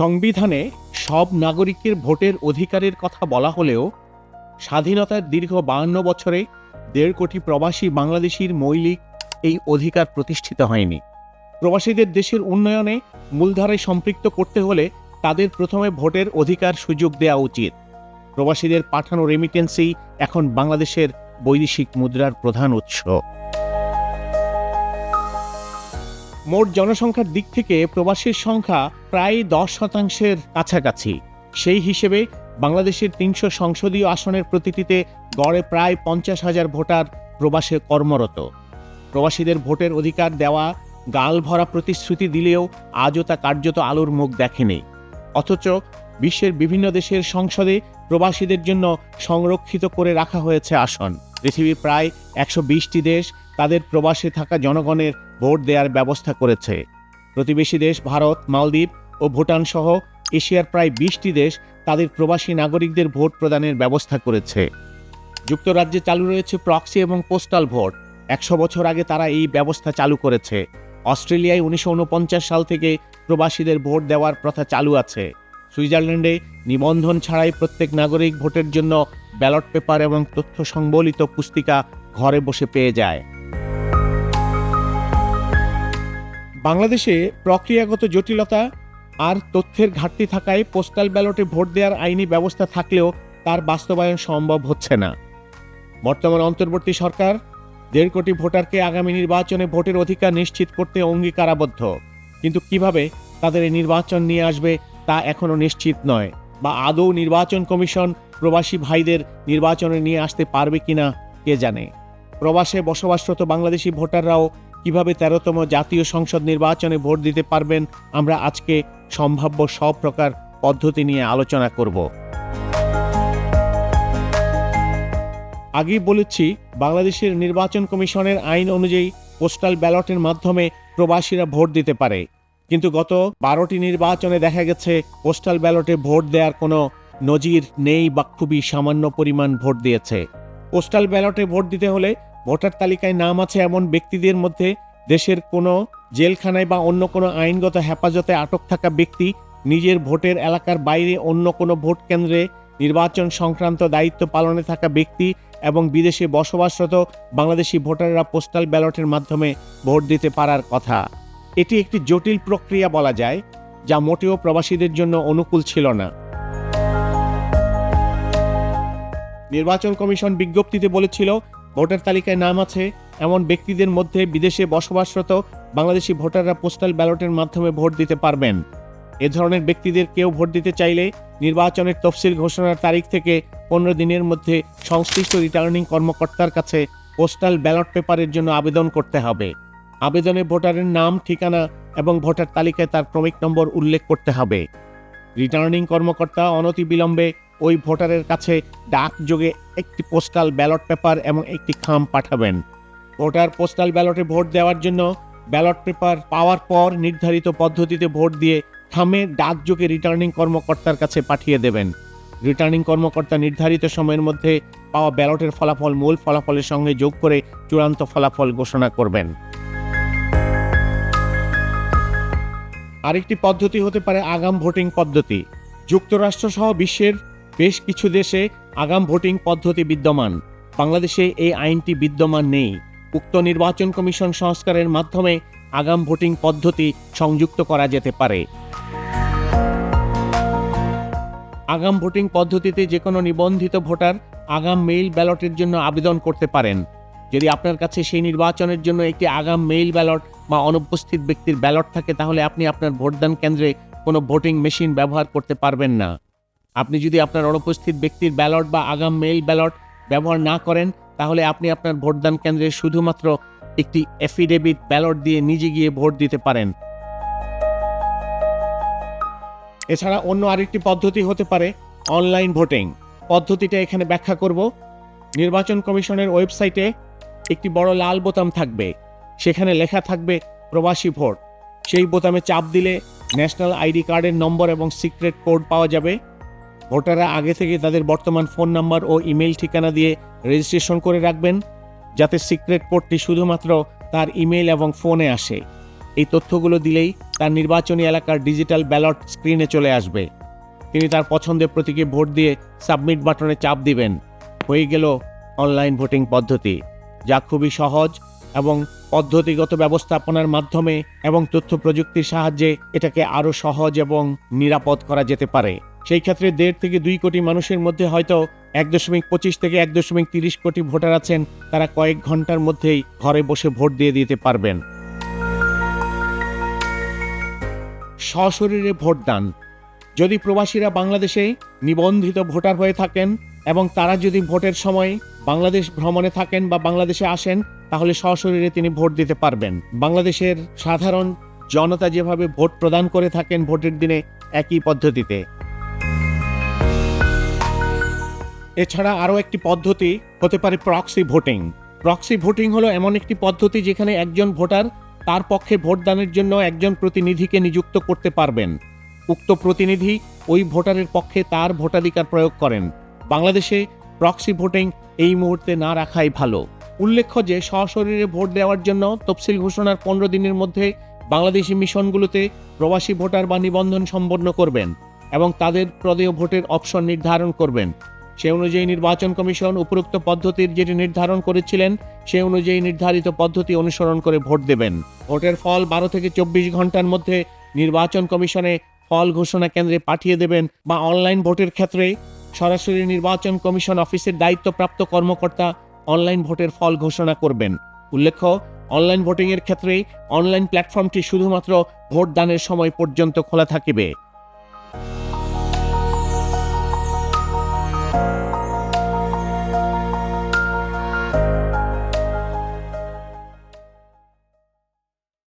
সংবিধানে সব নাগরিকের ভোটের অধিকারের কথা বলা হলেও স্বাধীনতার দীর্ঘ বাহান্ন বছরে দেড় কোটি প্রবাসী বাংলাদেশির মৌলিক এই অধিকার প্রতিষ্ঠিত হয়নি। প্রবাসীদের দেশের উন্নয়নে মূলধারায় সম্পৃক্ত করতে হলে তাদের প্রথমে ভোটের অধিকার সুযোগ দেওয়া উচিত। প্রবাসীদের পাঠানো রেমিটেন্সই এখন বাংলাদেশের বৈদেশিক মুদ্রার প্রধান উৎস। মোট জনসংখ্যার দিক থেকে প্রবাসীর সংখ্যা প্রায় দশ শতাংশের কাছাকাছি। সেই হিসেবে বাংলাদেশের তিনশো সংসদীয় আসনের প্রতিটিতে গড়ে প্রায় পঞ্চাশ হাজার ভোটার প্রবাসে কর্মরত। প্রবাসীদের ভোটের অধিকার দেওয়া, গাল ভরা প্রতিশ্রুতি দিলেও আজও তা কার্যত আলোর মুখ দেখেনি। অথচ বিশ্বের বিভিন্ন দেশের সংসদে প্রবাসীদের জন্য সংরক্ষিত করে রাখা হয়েছে আসন। পৃথিবীর প্রায় একশো বিশটি দেশ তাদের প্রবাসে থাকা জনগণের ভোট দেওয়ার ব্যবস্থা করেছে। প্রতিবেশী দেশ ভারত, মালদ্বীপ ও ভুটান সহ এশিয়ার প্রায় বিশটি দেশ তাদের প্রবাসী নাগরিকদের ভোট প্রদানের ব্যবস্থা করেছে। যুক্তরাজ্যে চালু রয়েছে প্রক্সি এবং পোস্টাল ভোট। একশো বছর আগে তারা এই ব্যবস্থা চালু করেছে। অস্ট্রেলিয়ায় উনিশশো উনপঞ্চাশ সাল থেকে প্রবাসীদের ভোট দেওয়ার প্রথা চালু আছে। সুইজারল্যান্ডে নিবন্ধন ছাড়াই প্রত্যেক নাগরিক ভোটের জন্য ব্যালট পেপার এবং তথ্য সংবলিত পুস্তিকা ঘরে বসে পেয়ে যায়। বাংলাদেশে প্রক্রিয়াগত জটিলতা আর তথ্যের ঘাটতি থাকায় পোস্টাল ব্যালটে ভোট দেওয়ার আইনি ব্যবস্থা থাকলেও তার বাস্তবায়ন সম্ভব হচ্ছে না। বর্তমান অন্তর্বর্তী সরকার দেড় কোটি ভোটারকে আগামী নির্বাচনে ভোটের অধিকার নিশ্চিত করতে অঙ্গীকারাবদ্ধ। কিন্তু কীভাবে তাদের এই নির্বাচন নিয়ে আসবে তা এখনও নিশ্চিত নয় বা আদৌ নির্বাচন কমিশন প্রবাসী ভাইদের নির্বাচনে নিয়ে আসতে পারবে কিনা কে জানে। প্রবাসে বসবাসরত বাংলাদেশি ভোটাররাও কীভাবে তেরোতম জাতীয় সংসদ নির্বাচনে ভোট দিতে পারবেন আমরা আজকে সম্ভাব্য সব প্রকার পদ্ধতি নিয়ে আলোচনা করব। আগেই বলেছি, বাংলাদেশের নির্বাচন কমিশনের আইন অনুযায়ী পোস্টাল ব্যালটের মাধ্যমে প্রবাসীরা ভোট দিতে পারে। কিন্তু গত বারোটি নির্বাচনে দেখা গেছে, পোস্টাল ব্যালটে ভোট দেওয়ার কোনো নজির নেই বা খুবই সামান্য পরিমাণ ভোট দিয়েছে। পোস্টাল ব্যালটে ভোট দিতে হলে ভোটার তালিকায় নাম আছে এমন ব্যক্তিদের মধ্যে দেশের কোনো জেলখানায় বা অন্য কোনো আইনগত হেফাজতে আটক থাকা ব্যক্তি নিজের ভোটের এলাকার বাইরে অন্য কোনো ভোট কেন্দ্রে নির্বাচন সংক্রান্ত দায়িত্ব পালনে থাকা ব্যক্তি এবং বিদেশে বসবাসরত বাংলাদেশি ভোটাররা পোস্টাল ব্যালটের মাধ্যমে ভোট দিতে পারার কথা। এটি একটি জটিল প্রক্রিয়া বলা যায়, যা মোটেও প্রবাসীদের জন্য অনুকূল ছিল না। নির্বাচন কমিশন বিজ্ঞপ্তিতে বলেছিল, ভোটার তালিকায় নাম আছে এমন ব্যক্তিদের মধ্যে বিদেশে বসবাসরত বাংলাদেশি ভোটাররা পোস্টাল ব্যালটের মাধ্যমে ভোট দিতে পারবেন। এ ধরনের ব্যক্তিদের কেউ ভোট দিতে চাইলে নির্বাচনের তফসিল ঘোষণার তারিখ থেকে পনেরো দিনের মধ্যে সংশ্লিষ্ট রিটার্নিং কর্মকর্তার কাছে পোস্টাল ব্যালট পেপারের জন্য আবেদন করতে হবে। আবেদনে ভোটারের নাম, ঠিকানা এবং ভোটার তালিকায় তার ক্রমিক নম্বর উল্লেখ করতে হবে। রিটার্নিং কর্মকর্তা অনতিবিলম্বে ওই ভোটারের কাছে ডাকযোগে একটি পোস্টাল ব্যালট পেপার এবং একটি খাম পাঠাবেন। ভোটার পোস্টাল ব্যালটে ভোট দেওয়ার জন্য ব্যালট পেপার পাওয়ার পর নির্ধারিত পদ্ধতিতে ভোট দিয়ে থামে ডাকযোগে রিটার্নিং কর্মকর্তার কাছে পাঠিয়ে দেবেন। রিটার্নিং কর্মকর্তা নির্ধারিত সময়ের মধ্যে পাওয়া ব্যালটের ফলাফল মূল ফলাফলের সঙ্গে যোগ করে চূড়ান্ত ফলাফল ঘোষণা করবেন। আরেকটি পদ্ধতি হতে পারে আগাম ভোটিং পদ্ধতি। যুক্তরাষ্ট্র সহ বিশ্বের বেশ কিছু দেশে আগাম ভোটিং পদ্ধতি বিদ্যমান। বাংলাদেশে এই আইনটি বিদ্যমান নেই। উক্ত নির্বাচন কমিশন সংস্কারের মাধ্যমে আগাম ভোটিং পদ্ধতি সংযুক্ত করা যেতে পারে। আগাম ভোটিং পদ্ধতিতে যে কোনো নিবন্ধিত ভোটার আগাম মেইল ব্যালটের জন্য আবেদন করতে পারেন। যদি আপনার কাছে সেই নির্বাচনের জন্য একটি আগাম মেইল ব্যালট বা অনুপস্থিত ব্যক্তির ব্যালট থাকে, তাহলে আপনি আপনার ভোটদান কেন্দ্রে কোনো ভোটিং মেশিন ব্যবহার করতে পারবেন না। আপনি যদি আপনার অনুপস্থিত ব্যক্তির ব্যালট বা আগাম মেইল ব্যালট ব্যবহার না করেন তাহলে আপনি আপনার ভোটদান কেন্দ্রে শুধুমাত্র একটি এফিডেভিট ব্যালট দিয়ে নিজে গিয়ে ভোট দিতে পারেন। এছাড়া অন্য আরেকটি পদ্ধতি হতে পারে অনলাইন ভোটিং পদ্ধতিটা এখানে ব্যাখ্যা করব। নির্বাচন কমিশনের ওয়েবসাইটে একটি বড় লাল বোতাম থাকবে। সেখানে লেখা থাকবে প্রবাসী ভোট। সেই বোতামে চাপ দিলে ন্যাশনাল আইডি কার্ডের নম্বর এবং সিক্রেট কোড পাওয়া যাবে। ভোটাররা আগে থেকে তাদের বর্তমান ফোন নাম্বার ও ইমেল ঠিকানা দিয়ে রেজিস্ট্রেশন করে রাখবেন, যাতে সিক্রেট কোডটি শুধুমাত্র তার ইমেল এবং ফোনে আসে। এই তথ্যগুলো দিলেই তার নির্বাচনী এলাকার ডিজিটাল ব্যালট স্ক্রিনে চলে আসবে। তিনি তার পছন্দের প্রতীকে ভোট দিয়ে সাবমিট বাটনে চাপ দিবেন। হয়ে গেল অনলাইন ভোটিং পদ্ধতি, যা খুবই সহজ এবং পদ্ধতিগত ব্যবস্থাপনার মাধ্যমে এবং তথ্য প্রযুক্তির সাহায্যে এটাকে আরও সহজ এবং নিরাপদ করা যেতে পারে। সেই ক্ষেত্রে দেড় থেকে দুই কোটি মানুষের মধ্যে হয়তো এক দশমিক পঁচিশ থেকে এক দশমিক তিরিশ কোটি ভোটার আছেন, তারা কয়েক ঘণ্টার মধ্যেই ঘরে বসে ভোট দিয়ে দিতে পারবেন। সশরীরে ভোটদান। যদি প্রবাসীরা বাংলাদেশে নিবন্ধিত ভোটার হয়ে থাকেন এবং তারা যদি ভোটের সময় বাংলাদেশ ভ্রমণে থাকেন বা বাংলাদেশে আসেন, তাহলে সশরীরে তিনি ভোট দিতে পারবেন। বাংলাদেশের সাধারণ জনতা যেভাবে ভোট প্রদান করে থাকেন ভোটের দিনে, একই পদ্ধতিতে। এছাড়া আরও একটি পদ্ধতি হতে পারে প্রক্সি ভোটিং প্রক্সি ভোটিং হলো এমন একটি পদ্ধতি যেখানে একজন ভোটার তার পক্ষে ভোটদানের জন্য একজন প্রতিনিধিকে নিযুক্ত করতে পারবেন। উক্ত প্রতিনিধি ওই ভোটারের পক্ষে তার ভোটাধিকার প্রয়োগ করেন। বাংলাদেশে প্রক্সি ভোটিং এই মুহূর্তে না রাখাই ভালো। উল্লেখ্য যে সশরীরে ভোট দেওয়ার জন্য তফসিল ঘোষণার পনেরো দিনের মধ্যে বাংলাদেশি মিশনগুলোতে প্রবাসী ভোটার বা নিবন্ধন সম্পন্ন করবেন এবং তাদের প্রদেয় ভোটের অপশন নির্ধারণ করবেন। সে অনুযায়ী নির্বাচন কমিশন উপরোক্ত পদ্ধতির যেটি নির্ধারণ করেছিলেন, সে অনুযায়ী নির্ধারিত পদ্ধতি অনুসরণ করে ভোট দেবেন। ভোটের ফল বারো থেকে চব্বিশ ঘণ্টার মধ্যে নির্বাচন কমিশনে ফল ঘোষণা কেন্দ্রে পাঠিয়ে দেবেন বা অনলাইন ভোটের ক্ষেত্রে। সরাসরি নির্বাচন কমিশন অফিসের দায়িত্বপ্রাপ্ত কর্মকর্তা অনলাইন ভোটের ফল ঘোষণা করবেন। উল্লেখ্য, অনলাইন ভোটিংয়ের ক্ষেত্রে অনলাইন প্ল্যাটফর্মটি শুধুমাত্র ভোটদানের সময় পর্যন্ত খোলা থাকিবে।